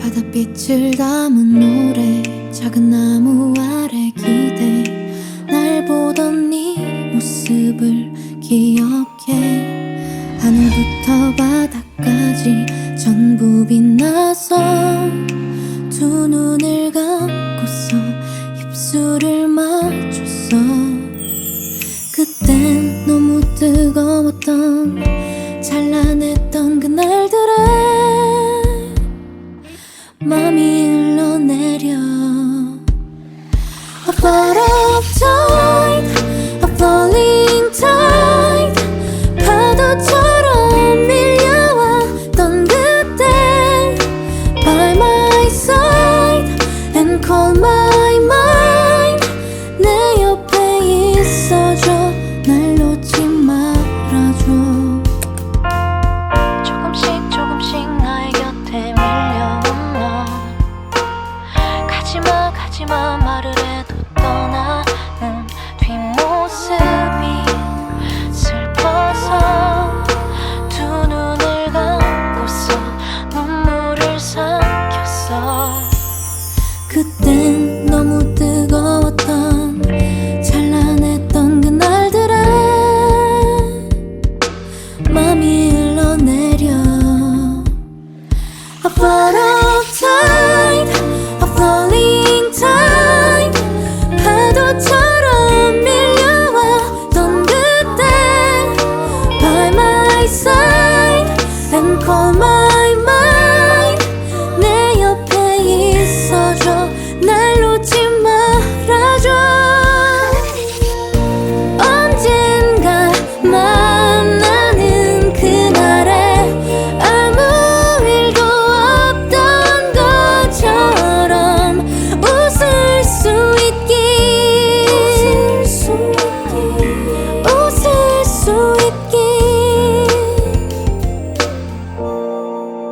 바닷빛을 담은 노래 작은 나무 아래 기대. 날 보던 네 모습을 기억해 하늘부터 바다까지 전부 빛나서 두 눈을 감고서 입술을 맞췄어 그땐 너무 뜨거웠던 찬란했던 그날들에 맘이 가지마 말을 해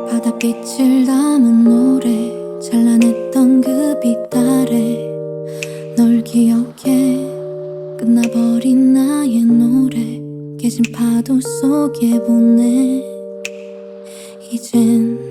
바닷빛을 담은 노래 찬란했던 그빛 아래 널 기억해. 끝나버린 나의 노래 깨진 파도 속에 보내 이젠